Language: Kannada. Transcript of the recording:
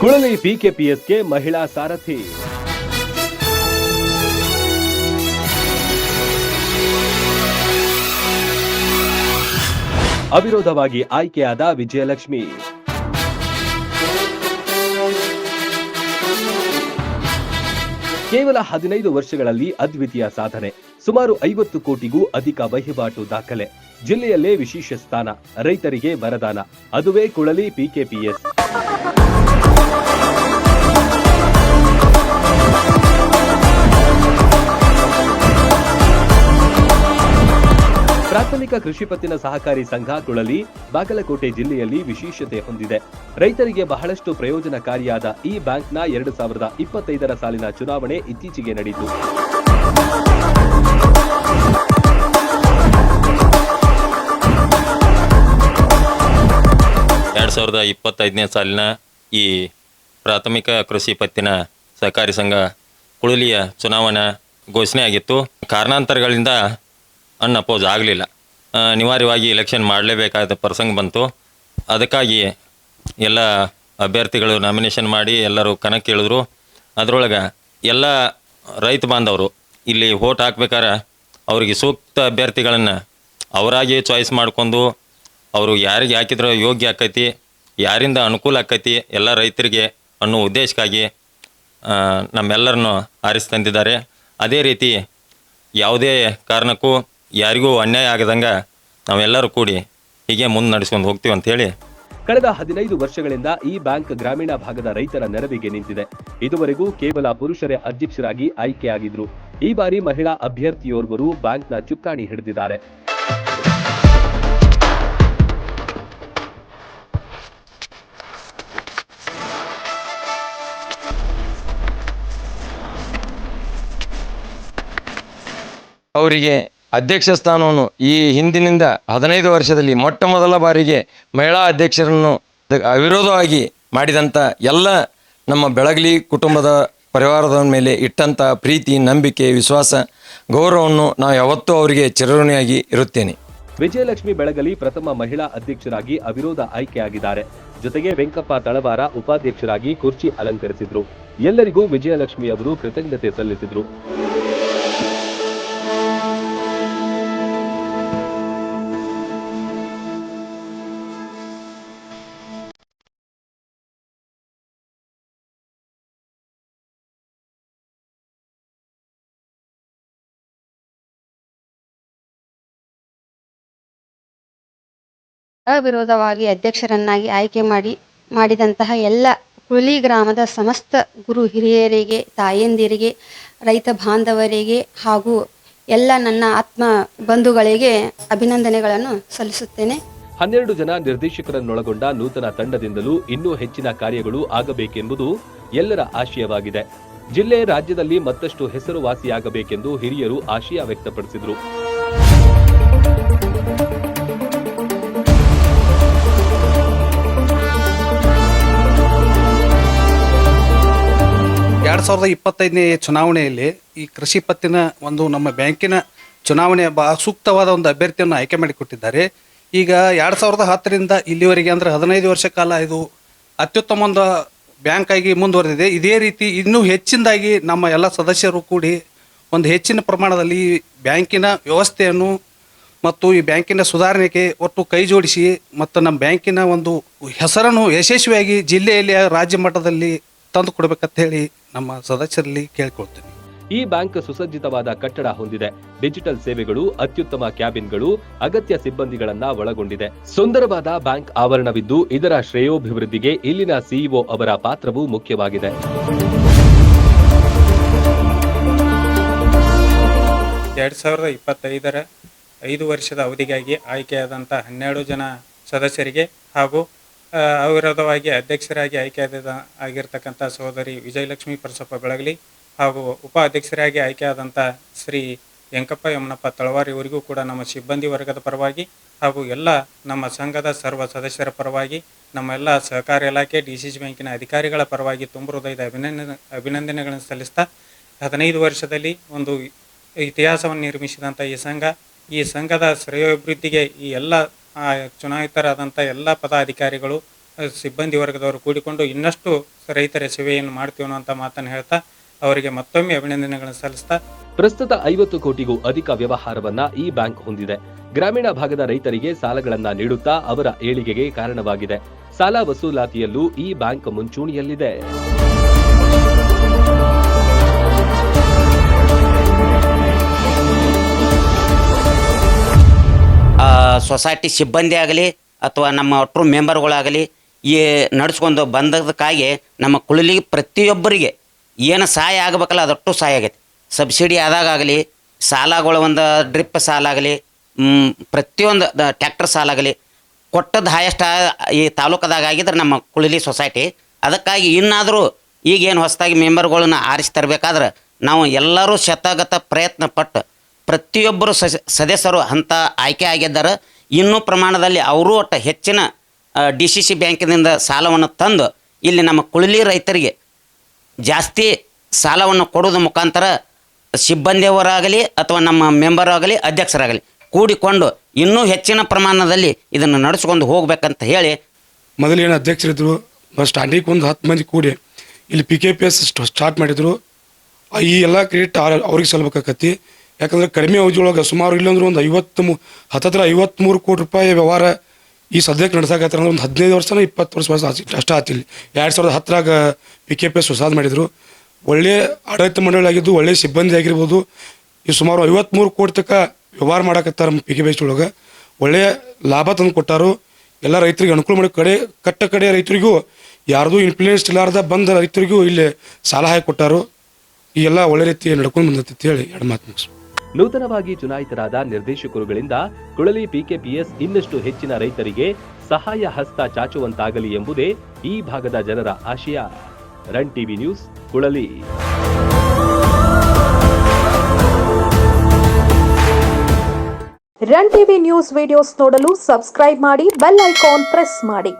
ಕುಳಲಿ ಪಿಕೆಪಿಎಸ್ಗೆ ಮಹಿಳಾ ಸಾರಥಿ. ಅವಿರೋಧವಾಗಿ ಆಯ್ಕೆಯಾದ ವಿಜಯಲಕ್ಷ್ಮಿ. ಕೇವಲ ಹದಿನೈದು ವರ್ಷಗಳಲ್ಲಿ ಅದ್ವಿತೀಯ ಸಾಧನೆ. ಸುಮಾರು ಐವತ್ತು ಕೋಟಿಗೂ ಅಧಿಕ ವಹಿವಾಟು ದಾಖಲೆ. ಜಿಲ್ಲೆಯಲ್ಲೇ ವಿಶೇಷ ಸ್ಥಾನ. ರೈತರಿಗೆ ವರದಾನ. ಅದುವೇ ಕುಳಲಿ ಪಿಕೆಪಿಎಸ್ ಪ್ರಾಥಮಿಕ ಕೃಷಿ ಪತ್ತಿನ ಸಹಕಾರಿ ಸಂಘ ಕುಳಲಿ, ಬಾಗಲಕೋಟೆ ಜಿಲ್ಲೆಯಲ್ಲಿ ವಿಶೇಷತೆ ಹೊಂದಿದೆ. ರೈತರಿಗೆ ಬಹಳಷ್ಟು ಪ್ರಯೋಜನಕಾರಿಯಾದ ಈ ಬ್ಯಾಂಕ್ನ ಎರಡು ಸಾವಿರದ ಇಪ್ಪತ್ತೈದರ ಸಾಲಿನ ಚುನಾವಣೆ ಇತ್ತೀಚೆಗೆ ನಡೆಯಿತು. ಎರಡು ಸಾವಿರದ ಇಪ್ಪತ್ತೈದನೇ ಸಾಲಿನ ಈ ಪ್ರಾಥಮಿಕ ಕೃಷಿ ಪತ್ತಿನ ಸಹಕಾರಿ ಸಂಘ ಕುಳಲಿಯ ಚುನಾವಣಾ ಘೋಷಣೆ ಆಗಿತ್ತು ಕಾರಣಾಂತರಗಳಿಂದ ಅನ್ನಪೋಸ್ ಆಗಲಿಲ್ಲ. ಅನಿವಾರ್ಯವಾಗಿ ಎಲೆಕ್ಷನ್ ಮಾಡಲೇಬೇಕಾದ ಪ್ರಸಂಗ ಬಂತು. ಅದಕ್ಕಾಗಿ ಎಲ್ಲ ಅಭ್ಯರ್ಥಿಗಳು ನಾಮಿನೇಷನ್ ಮಾಡಿ ಎಲ್ಲರೂ ಕಣಕ್ಕೆ ಇಳಿದ್ರು. ಅದರೊಳಗೆ ಎಲ್ಲ ರೈತ ಬಾಂಧವರು ಇಲ್ಲಿ ಓಟ್ ಹಾಕ್ಬೇಕಾರೆ ಅವರಿಗೆ ಸೂಕ್ತ ಅಭ್ಯರ್ಥಿಗಳನ್ನು ಅವರಾಗಿ ಚಾಯ್ಸ್ ಮಾಡ್ಕೊಂಡು ಅವರು ಯಾರಿಗೆ ಹಾಕಿದ್ರೆ ಯೋಗ್ಯ ಆಕೈತಿ, ಯಾರಿಂದ ಅನುಕೂಲ ಆಕೈತಿ, ಎಲ್ಲ ರೈತರಿಗೆ ಅನ್ನೋ ಉದ್ದೇಶಕ್ಕಾಗಿ ನಮ್ಮೆಲ್ಲರನ್ನು ಆರಿಸಿ ತಂದಿದ್ದಾರೆ. ಅದೇ ರೀತಿ ಯಾವುದೇ ಕಾರಣಕ್ಕೂ ಯಾರಿಗೂ ಅನ್ಯಾಯ ಆಗದಂಗ ನಾವೆಲ್ಲರೂ ಕೂಡಿ ಹೀಗೆ ಮುಂದೆ ನಡೆಸ್ಕೊಂಡು ಹೋಗ್ತೀವಿ ಅಂತೇಳಿ ಕಳೆದ ಹದಿನೈದು ವರ್ಷಗಳಿಂದ ಈ ಬ್ಯಾಂಕ್ ಗ್ರಾಮೀಣ ಭಾಗದ ರೈತರ ನೆರವಿಗೆ ನಿಂತಿದೆ. ಇದುವರೆಗೂ ಕೇವಲ ಪುರುಷರೇ ಅಧ್ಯಕ್ಷರಾಗಿ ಆಯ್ಕೆಯಾಗಿದ್ರು. ಈ ಬಾರಿ ಮಹಿಳಾ ಅಭ್ಯರ್ಥಿಯೋರ್ವರು ಬ್ಯಾಂಕ್ನ ಚುಕ್ಕಾಣಿ ಹಿಡಿದಿದ್ದಾರೆ. ಅವರಿಗೆ ಅಧ್ಯಕ್ಷ ಸ್ಥಾನವನ್ನು ಈ ಹಿಂದಿನಿಂದ ಹದಿನೈದು ವರ್ಷದಲ್ಲಿ ಮೊಟ್ಟ ಮೊದಲ ಬಾರಿಗೆ ಮಹಿಳಾ ಅಧ್ಯಕ್ಷರನ್ನು ಅವಿರೋಧವಾಗಿ ಮಾಡಿದಂಥ ಎಲ್ಲ ನಮ್ಮ ಬೆಳಗಲಿ ಕುಟುಂಬದ ಪರಿವಾರದ ಮೇಲೆ ಇಟ್ಟಂಥ ಪ್ರೀತಿ, ನಂಬಿಕೆ, ವಿಶ್ವಾಸ, ಗೌರವವನ್ನು ನಾವು ಯಾವತ್ತೂ ಅವರಿಗೆ ಚಿರಋಣಿಯಾಗಿ ಇರುತ್ತೇನೆ. ವಿಜಯಲಕ್ಷ್ಮಿ ಬೆಳಗಲಿ ಪ್ರಥಮ ಮಹಿಳಾ ಅಧ್ಯಕ್ಷರಾಗಿ ಅವಿರೋಧ ಆಯ್ಕೆಯಾಗಿದ್ದಾರೆ. ಜೊತೆಗೆ ವೆಂಕಪ್ಪ ತಳವಾರ ಉಪಾಧ್ಯಕ್ಷರಾಗಿ ಕುರ್ಚಿ ಅಲಂಕರಿಸಿದ್ರು. ಎಲ್ಲರಿಗೂ ವಿಜಯಲಕ್ಷ್ಮಿ ಅವರು ಕೃತಜ್ಞತೆ ಸಲ್ಲಿಸಿದ್ರು. ಅವಿರೋಧವಾಗಿ ಅಧ್ಯಕ್ಷರನ್ನಾಗಿ ಆಯ್ಕೆ ಮಾಡಿ, ಮಾಡಿದಂತಹ ಎಲ್ಲ ಹುಲಿ ಗ್ರಾಮದ ಸಮಸ್ತ ಗುರು ಹಿರಿಯರಿಗೆ, ತಾಯಂದಿರಿಗೆ, ರೈತ ಬಾಂಧವರಿಗೆ ಹಾಗೂ ಎಲ್ಲ ನನ್ನ ಆತ್ಮ ಬಂಧುಗಳಿಗೆ ಅಭಿನಂದನೆಗಳನ್ನು ಸಲ್ಲಿಸುತ್ತೇನೆ. ಹನ್ನೆರಡು ಜನ ನಿರ್ದೇಶಕರನ್ನೊಳಗೊಂಡ ನೂತನ ತಂಡದಿಂದಲೂ ಇನ್ನೂ ಹೆಚ್ಚಿನ ಕಾರ್ಯಗಳು ಆಗಬೇಕೆಂಬುದು ಎಲ್ಲರ ಆಶಯವಾಗಿದೆ. ಜಿಲ್ಲೆ ರಾಜ್ಯದಲ್ಲಿ ಮತ್ತಷ್ಟು ಹೆಸರುವಾಸಿಯಾಗಬೇಕೆಂದು ಹಿರಿಯರು ಆಶಯ ವ್ಯಕ್ತಪಡಿಸಿದರು. ಎರಡು ಸಾವಿರದ ಇಪ್ಪತ್ತೈದನೇ ಚುನಾವಣೆಯಲ್ಲಿ ಈ ಕೃಷಿ ಪತ್ತಿನ ಒಂದು ನಮ್ಮ ಬ್ಯಾಂಕಿನ ಚುನಾವಣೆ ಬಾ ಸೂಕ್ತವಾದ ಒಂದು ಅಭ್ಯರ್ಥಿಯನ್ನು ಆಯ್ಕೆ ಮಾಡಿಕೊಟ್ಟಿದ್ದಾರೆ. ಈಗ ಎರಡು ಸಾವಿರದ ಹತ್ತರಿಂದ ಇಲ್ಲಿವರೆಗೆ ಅಂದರೆ ಹದಿನೈದು ವರ್ಷ ಕಾಲ ಇದು ಅತ್ಯುತ್ತಮ ಒಂದು ಬ್ಯಾಂಕ್ ಆಗಿ ಮುಂದುವರೆದಿದೆ. ಇದೇ ರೀತಿ ಇನ್ನೂ ಹೆಚ್ಚಿನದಾಗಿ ನಮ್ಮ ಎಲ್ಲ ಸದಸ್ಯರು ಕೂಡಿ ಒಂದು ಹೆಚ್ಚಿನ ಪ್ರಮಾಣದಲ್ಲಿ ಈ ಬ್ಯಾಂಕಿನ ವ್ಯವಸ್ಥೆಯನ್ನು ಮತ್ತು ಈ ಬ್ಯಾಂಕಿನ ಸುಧಾರಣೆಗೆ ಒಟ್ಟು ಕೈ ಜೋಡಿಸಿ ಮತ್ತು ನಮ್ಮ ಬ್ಯಾಂಕಿನ ಒಂದು ಹೆಸರನ್ನು ಯಶಸ್ವಿಯಾಗಿ ಜಿಲ್ಲೆಯಲ್ಲಿ ರಾಜ್ಯ ಮಟ್ಟದಲ್ಲಿ ತಂದು ಕೊಡಬೇಕಂತ ಹೇಳಿ ನಮ್ಮ ಸದಸ್ಯರಲ್ಲಿ ಕೇಳ್ಕೊಳ್ತೀನಿ. ಈ ಬ್ಯಾಂಕ್ ಸುಸಜ್ಜಿತವಾದ ಕಟ್ಟಡ ಹೊಂದಿದೆ. ಡಿಜಿಟಲ್ ಸೇವೆಗಳು ಅತ್ಯುತ್ತಮ ಕ್ಯಾಬಿನ್ಗಳು ಅಗತ್ಯ ಸಿಬ್ಬಂದಿಗಳನ್ನ ಒಳಗೊಂಡಿದೆ. ಸುಂದರವಾದ ಬ್ಯಾಂಕ್ ಆವರಣವಿದ್ದು ಇದರ ಶ್ರೇಯೋಭಿವೃದ್ಧಿಗೆ ಇಲ್ಲಿನ ಸಿಇಒ ಅವರ ಪಾತ್ರವೂ ಮುಖ್ಯವಾಗಿದೆ. ಎರಡ್ ಸಾವಿರದ ಇಪ್ಪತ್ತೈದರ ಐದು ವರ್ಷದ ಅವಧಿಗಾಗಿ ಆಯ್ಕೆಯಾದಂಥ ಹನ್ನೆರಡು ಜನ ಸದಸ್ಯರಿಗೆ ಹಾಗೂ ಅವಿರೋಧವಾಗಿ ಅಧ್ಯಕ್ಷರಾಗಿ ಆಯ್ಕೆಯಾದ ಆಗಿರ್ತಕ್ಕಂಥ ಸಹೋದರಿ ವಿಜಯಲಕ್ಷ್ಮಿ ಪರಸಪ್ಪ ಬೆಳಗಲಿ ಹಾಗೂ ಉಪ ಅಧ್ಯಕ್ಷರಾಗಿ ಆಯ್ಕೆಯಾದಂಥ ಶ್ರೀ ವೆಂಕಪ್ಪ ಯಮನಪ್ಪ ತಳವಾರ್ ಕೂಡ ನಮ್ಮ ಸಿಬ್ಬಂದಿ ವರ್ಗದ ಪರವಾಗಿ ಹಾಗೂ ಎಲ್ಲ ನಮ್ಮ ಸಂಘದ ಸರ್ವ ಸದಸ್ಯರ ಪರವಾಗಿ, ನಮ್ಮ ಎಲ್ಲ ಸಹಕಾರ ಇಲಾಖೆ, ಡಿ ಸಿ ಸಿ ಬ್ಯಾಂಕಿನ ಅಧಿಕಾರಿಗಳ ಪರವಾಗಿ ತುಂಬ ಹೃದಯದ ಅಭಿನಂದನೆ, ಅಭಿನಂದನೆಗಳನ್ನು ಸಲ್ಲಿಸ್ತಾ ಹದಿನೈದು ವರ್ಷದಲ್ಲಿ ಒಂದು ಇತಿಹಾಸವನ್ನು ನಿರ್ಮಿಸಿದಂಥ ಈ ಸಂಘ, ಈ ಸಂಘದ ಶ್ರೇಯೋಭಿವೃದ್ಧಿಗೆ ಈ ಎಲ್ಲ ಚುನಾಯಿತರಾದಂಥ ಎಲ್ಲ ಪದಾಧಿಕಾರಿಗಳು ಆ, ಸಿಬ್ಬಂದಿ ವರ್ಗದವರು ಕೂಡಿಕೊಂಡು ಇನ್ನಷ್ಟು ರೈತರ ಸೇವೆಯನ್ನು ಮಾಡ್ತೀವಿ ಅಂತ ಮಾತನ್ನು ಹೇಳ್ತಾ ಅವರಿಗೆ ಮತ್ತೊಮ್ಮೆ ಅಭಿನಂದನೆಗಳನ್ನು ಸಲ್ಲಿಸ್ತಾ. ಪ್ರಸ್ತುತ ಐವತ್ತು ಕೋಟಿಗೂ ಅಧಿಕ ವ್ಯವಹಾರವನ್ನ ಈ ಬ್ಯಾಂಕ್ ಹೊಂದಿದೆ. ಗ್ರಾಮೀಣ ಭಾಗದ ರೈತರಿಗೆ ಸಾಲಗಳನ್ನ ನೀಡುತ್ತಾ ಅವರ ಏಳಿಗೆಗೆ ಕಾರಣವಾಗಿದೆ. ಸಾಲ ವಸೂಲಾತಿಯಲ್ಲೂ ಈ ಬ್ಯಾಂಕ್ ಮುಂಚೂಣಿಯಲ್ಲಿದೆ. ಸೊಸೈಟಿ ಸಿಬ್ಬಂದಿ ಆಗಲಿ ಅಥವಾ ನಮ್ಮ ಒಟ್ಟರು ಮೆಂಬರ್ಗಳಾಗಲಿ ಈ ನಡೆಸ್ಕೊಂಡು ಬಂದದಕ್ಕಾಗಿ ನಮ್ಮ ಕುಳಲಿಗೆ ಪ್ರತಿಯೊಬ್ಬರಿಗೆ ಏನು ಸಹಾಯ ಆಗಬೇಕಲ್ಲ ಅದಷ್ಟು ಸಹಾಯ ಆಗೈತೆ. ಸಬ್ಸಿಡಿ ಆದಾಗಲಿ ಸಾಲಗಳು ಒಂದು ಡ್ರಿಪ್ ಸಾಲ ಆಗಲಿ ಪ್ರತಿಯೊಂದು ಟ್ಯಾಕ್ಟರ್ ಸಾಲ ಆಗಲಿ ಕೊಟ್ಟದ್ದು ಹೈಯೆಸ್ಟ್ ಈ ತಾಲೂಕದಾಗ ಆಗಿದ್ರೆ ನಮ್ಮ ಕುಳಲಿ ಸೊಸೈಟಿ ಅದಕ್ಕಾಗಿ ಇನ್ನಾದರೂ ಈಗೇನು ಹೊಸದಾಗಿ ಮೆಂಬರ್ಗಳನ್ನ ಆರಿಸಿ ತರಬೇಕಾದ್ರೆ ನಾವು ಎಲ್ಲರೂ ಶತಗತ ಪ್ರಯತ್ನ ಪಟ್ಟು ಪ್ರತಿಯೊಬ್ಬರು ಸದಸ್ಯರು ಅಂತ ಆಯ್ಕೆ ಆಗಿದ್ದಾರೆ. ಇನ್ನೂ ಪ್ರಮಾಣದಲ್ಲಿ ಅವರು ಒಟ್ಟು ಹೆಚ್ಚಿನ ಡಿ ಸಿ ಸಿ ಬ್ಯಾಂಕಿನಿಂದ ಸಾಲವನ್ನು ತಂದು ಇಲ್ಲಿ ನಮ್ಮ ಕುಳಲಿ ರೈತರಿಗೆ ಜಾಸ್ತಿ ಸಾಲವನ್ನು ಕೊಡೋದ್ರ ಮುಖಾಂತರ ಸಿಬ್ಬಂದಿಯವರಾಗಲಿ ಅಥವಾ ನಮ್ಮ ಮೆಂಬರ್ ಆಗಲಿ ಅಧ್ಯಕ್ಷರಾಗಲಿ ಕೂಡಿಕೊಂಡು ಇನ್ನೂ ಹೆಚ್ಚಿನ ಪ್ರಮಾಣದಲ್ಲಿ ಇದನ್ನು ನಡೆಸ್ಕೊಂಡು ಹೋಗ್ಬೇಕಂತ ಹೇಳಿ ಮೊದಲೇನು ಅಧ್ಯಕ್ಷರಿದ್ದರು ಸ್ಟ್ಯಾಂಡಿಗೆ ಒಂದು ಹತ್ತು ಮಂದಿ ಕೂಡಿ ಇಲ್ಲಿ P K P S start ಮಾಡಿದರು. ಈ ಎಲ್ಲ ಕ್ರೆಡಿಟ್ ಅವ್ರಿಗೆ ಸಲ್ಬೇಕಾಕತಿ ಯಾಕಂದ್ರೆ ಕಡಿಮೆ ಅವಧಿಯೊಳಗೆ ಸುಮಾರು ಇಲ್ಲಂದ್ರೆ ಒಂದು ಐವತ್ತು ಮೂ ಹತ್ತತ್ರ ಐವತ್ತ್ಮೂರು ಕೋಟಿ ರೂಪಾಯಿ ವ್ಯವಹಾರ ಈ ಸದ್ಯಕ್ಕೆ ನಡೆಸಾಕತ್ತಾರ ಅಂದ್ರೆ ಒಂದು ಹದಿನೈದು ವರ್ಷನ ಇಪ್ಪತ್ತು ವರ್ಷ ವರ್ಷ ಅಷ್ಟೇ ಆತಿಲ್ಲ ಎರಡು ಸಾವಿರದ ಹತ್ತರಾಗ ಪಿ ಕೆ ಪಿ ಎಸ್ ಹೊಸಾದ್ ಮಾಡಿದರು. ಒಳ್ಳೆಯ ಆಡಳಿತ ಮಂಡಳಿ ಆಗಿದ್ದು ಒಳ್ಳೆಯ ಸಿಬ್ಬಂದಿ ಆಗಿರ್ಬೋದು. ಈ ಸುಮಾರು ಐವತ್ತ್ಮೂರು ಕೋಟಿ ತಕ್ಕ ವ್ಯವಹಾರ ಮಾಡಕತ್ತಾರ ಪಿ ಕೆ ಪಿ ಎಸ್ ಒಳಗೆ. ಒಳ್ಳೆಯ ಲಾಭ ತಂದು ಕೊಟ್ಟಾರು. ಎಲ್ಲ ರೈತರಿಗೆ ಅನುಕೂಲ ಮಾಡಿ ಕಡೆ ಕಟ್ಟ ಕಡೆ ರೈತರಿಗೂ ಯಾರ್ದು ಇನ್ಫ್ಲೂಯೆನ್ಸ್ ಇಲ್ಲಾರ್ದ ಬಂದ ರೈತರಿಗೂ ಇಲ್ಲಿ ಸಲಹೆ ಕೊಟ್ಟಾರು. ಈ ಎಲ್ಲ ಒಳ್ಳೆ ರೀತಿ ನಡ್ಕೊಂಡು ಹೇಳಿ ಎರಡು ಮಾತು ಮುಗಿಸ್ ನೂತನವಾಗಿ ಚುನಾಯಿತರಾದ ನಿರ್ದೇಶಕರುಗಳಿಂದ ಕುಳಲಿ ಪಿಕೆಪಿಎಸ್ ಇನ್ನಷ್ಟು ಹೆಚ್ಚಿನ ರೈತರಿಗೆ ಸಹಾಯ ಹಸ್ತ ಚಾಚುವಂತಾಗಲಿ ಎಂಬುದೇ ಈ ಭಾಗದ ಜನರ ಆಶಯ. ರನ್ ಟಿವಿ ನ್ಯೂಸ್ ಕುಳಲಿ ರನ್ ಟಿವಿ ನ್ಯೂಸ್ ವಿಡಿಯೋಸ್ ನೋಡಲು ಸಬ್ಸ್ಕ್ರೈಬ್ ಮಾಡಿ, ಬೆಲ್ ಐಕಾನ್ ಪ್ರೆಸ್ ಮಾಡಿ.